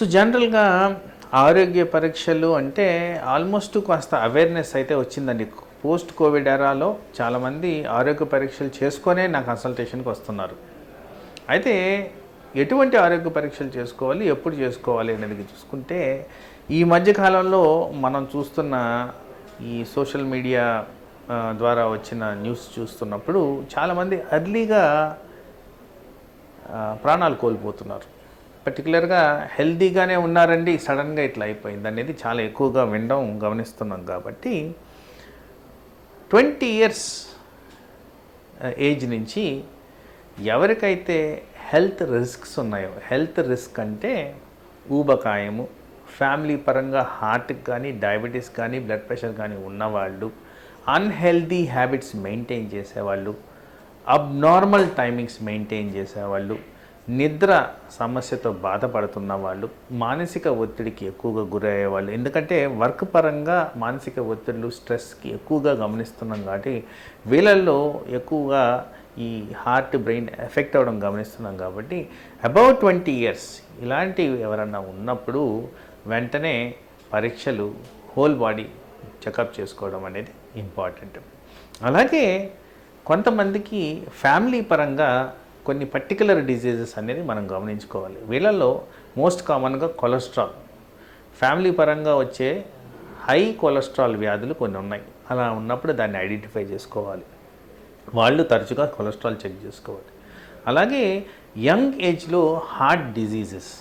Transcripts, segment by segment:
So జనరల్గా ఆరోగ్య పరీక్షలు అంటే ఆల్మోస్ట్ కాస్త అవేర్నెస్ అయితే వచ్చిందండి. పోస్ట్ కోవిడ్ ఎరాలో చాలామంది ఆరోగ్య పరీక్షలు చేసుకొనే నా కన్సల్టేషన్కి వస్తున్నారు. అయితే ఎటువంటి ఆరోగ్య పరీక్షలు చేసుకోవాలి ఎప్పుడు చేసుకోవాలి అనేది చూసుకుంటే ఈ మధ్యకాలంలో మనం చూస్తున్న ఈ సోషల్ మీడియా ద్వారా వచ్చిన న్యూస్ చూస్తున్నప్పుడు చాలామంది అర్లీగా ప్రాణాలు కోల్పోతున్నారు. పర్టికులర్గా హెల్తీగానే ఉన్నారండి సడన్గా ఇట్లా అయిపోయింది అనేది చాలా ఎక్కువగా వినడం గమనిస్తున్నాం కాబట్టి ట్వంటీ ఇయర్స్ ఏజ్ uh, నుంచి ఎవరికైతే హెల్త్ రిస్క్స్ ఉన్నాయో హెల్త్ రిస్క్ అంటే ఊబకాయము ఫ్యామిలీ పరంగా హార్ట్కి కానీ డయాబెటీస్ కానీ బ్లడ్ ప్రెషర్ కానీ ఉన్నవాళ్ళు అన్హెల్దీ హ్యాబిట్స్ మెయింటైన్ చేసేవాళ్ళు అబ్నార్మల్ టైమింగ్స్ మెయింటైన్ చేసేవాళ్ళు నిద్ర సమస్యతో బాధపడుతున్న వాళ్ళు మానసిక ఒత్తిడికి ఎక్కువగా గురయ్యే వాళ్ళు ఎందుకంటే వర్క్ పరంగా మానసిక ఒత్తిడులు స్ట్రెస్కి ఎక్కువగా గమనిస్తున్నాం కాబట్టి వీళ్ళల్లో ఎక్కువగా ఈ హార్ట్ బ్రెయిన్ ఎఫెక్ట్ అవ్వడం గమనిస్తున్నాం కాబట్టి అబౌట్ ట్వంటీ ఇయర్స్ ఇలాంటివి ఎవరన్నా ఉన్నప్పుడు వెంటనే పరీక్షలు హోల్ బాడీ చెకప్ చేసుకోవడం అనేది ఇంపార్టెంట్. అలాగే కొంతమందికి ఫ్యామిలీ పరంగా కొన్ని పర్టికులర్ డిజీజెస్ అనేది మనం గమనించుకోవాలి. వీళ్ళల్లో మోస్ట్ కామన్గా కొలెస్ట్రాల్ ఫ్యామిలీ పరంగా వచ్చే హై కొలెస్ట్రాల్ వ్యాధులు కొన్ని ఉన్నాయి. అలా ఉన్నప్పుడు దాన్ని ఐడెంటిఫై చేసుకోవాలి. వాళ్ళు తరచుగా కొలెస్ట్రాల్ చెక్ చేసుకోవాలి. అలాగే యంగ్ ఏజ్లో హార్ట్ డిజీజెస్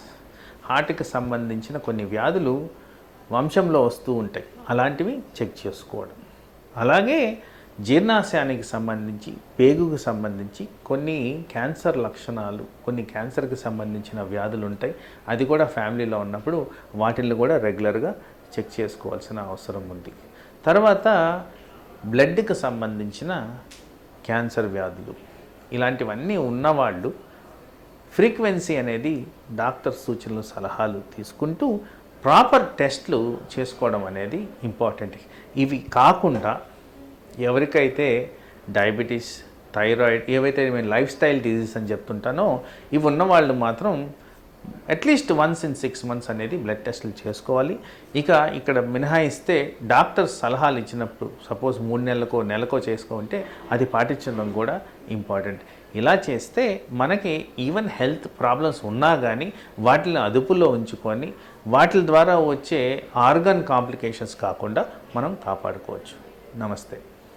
హార్ట్కి సంబంధించిన కొన్ని వ్యాధులు వంశంలో వస్తూ ఉంటాయి. అలాంటివి చెక్ చేసుకోవడం. అలాగే జీర్ణాశయానికి సంబంధించి పేగుకు సంబంధించి కొన్ని క్యాన్సర్ లక్షణాలు కొన్ని క్యాన్సర్కి సంబంధించిన వ్యాధులు ఉంటాయి అది కూడా ఫ్యామిలీలో ఉన్నప్పుడు వాటిని కూడా రెగ్యులర్గా చెక్ చేసుకోవాల్సిన అవసరం ఉంది. తర్వాత బ్లడ్కి సంబంధించిన క్యాన్సర్ వ్యాధులు. ఇలాంటివన్నీ ఉన్నవాళ్ళు ఫ్రీక్వెన్సీ అనేది డాక్టర్ సూచనలు సలహాలు తీసుకుంటూ ప్రాపర్ టెస్ట్లు చేసుకోవడం అనేది ఇంపార్టెంట్. ఇవి కాకుండా ఎవరికైతే డయాబెటీస్ థైరాయిడ్ ఏవైతే మేము లైఫ్ స్టైల్ డిజీజ్ అని చెప్తుంటానో ఇవి ఉన్న వాళ్ళు మాత్రం at least once in six months అనేది బ్లడ్ టెస్టులు చేసుకోవాలి. ఇక ఇక్కడ మినహాయిస్తే డాక్టర్ సలహాలు ఇచ్చినప్పుడు సపోజ్ మూడు నెలలకో నెలకో చేసుకుంటే అది పాటించడం కూడా ఇంపార్టెంట్ ఇలా చేస్తే మనకి ఈవెన్ హెల్త్ ప్రాబ్లమ్స్ ఉన్నా కానీ వాటిని అదుపులో ఉంచుకొని వాటి ద్వారా వచ్చే ఆర్గన్ కాంప్లికేషన్స్ కాకుండా మనం కాపాడుకోవచ్చు. నమస్తే.